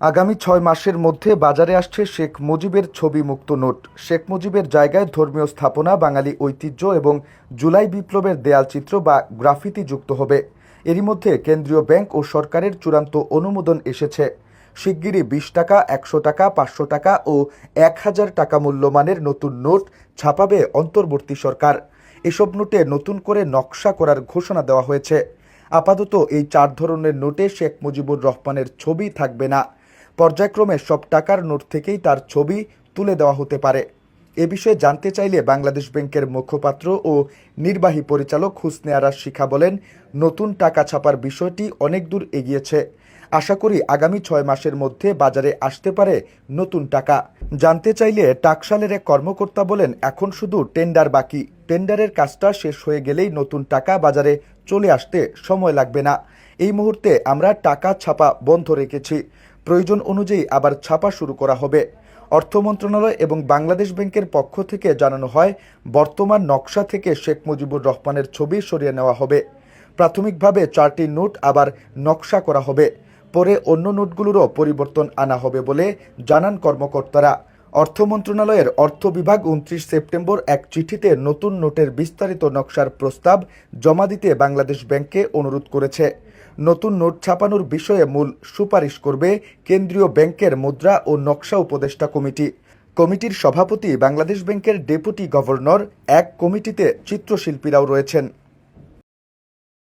আগামী ছয় মাসের মধ্যে বাজারে আসছে শেখ মুজিবের ছবি মুক্ত নোট। শেখ মুজিবের জায়গায় ধর্মীয় স্থাপনা, বাঙালি ঐতিহ্য এবং জুলাই বিপ্লবের দেয়ালচিত্র বা গ্রাফিতি যুক্ত হবে। এরই মধ্যে কেন্দ্রীয় ব্যাংক ও সরকারের চূড়ান্ত অনুমোদন এসেছে। শিগগিরই বিশ টাকা, একশো টাকা, পাঁচশো টাকা ও এক হাজার টাকা মূল্যমানের নতুন নোট ছাপাবে অন্তর্বর্তী সরকার। এসব নোটে নতুন করে নকশা করার ঘোষণা দেওয়া হয়েছে। আপাতত এই চার ধরনের নোটে শেখ মুজিবুর রহমানের ছবি থাকবে না। পর্যায়ক্রমে সব টাকার নোট থেকেই তার ছবি তুলে দেওয়া হতে পারে। এ বিষয়ে জানতে চাইলে বাংলাদেশ ব্যাংকের মুখপাত্র ও নির্বাহী পরিচালক হুসনে আরা শিখা বলেন, নতুন টাকা ছাপার বিষয়টি অনেক দূর এগিয়েছে। আশা করি আগামী ছয় মাসের মধ্যে বাজারে আসতে পারে নতুন টাকা। জানতে চাইলে টাকশালের এক কর্মকর্তা বলেন, এখন শুধু টেন্ডার বাকি। টেন্ডারের কাজটা শেষ হয়ে গেলেই নতুন টাকা বাজারে চলে আসতে সময় লাগবে না। এই মুহূর্তে আমরা টাকা ছাপা বন্ধ রেখেছি। প্রয়োজন অনুযায়ী আবার ছাপা শুরু করা হবে। অর্থ মন্ত্রণালয় এবং বাংলাদেশ ব্যাংকের পক্ষ থেকে জানানো হয়, বর্তমান নকশা থেকে শেখ মুজিবুর রহমানের ছবি সরিয়ে নেওয়া হবে। প্রাথমিকভাবে চারটি নোট আবার নকশা করা হবে। পরে অন্য নোটগুলোরও পরিবর্তন আনা হবে বলে জানান কর্মকর্তারা। অর্থ মন্ত্রণালয়ের অর্থ বিভাগ উনত্রিশ সেপ্টেম্বর এক চিঠিতে নতুন নোটের বিস্তারিত নকশার প্রস্তাব জমা দিতে বাংলাদেশ ব্যাংককে অনুরোধ করেছে। নতুন নোট ছাপানোর বিষয়ে মূল সুপারিশ করবে কেন্দ্রীয় ব্যাংকের মুদ্রা ও নকশা উপদেষ্টা কমিটি। কমিটির সভাপতি বাংলাদেশ ব্যাংকের ডেপুটি গভর্নর, এক কমিটিতে চিত্রশিল্পীরাও রয়েছেন।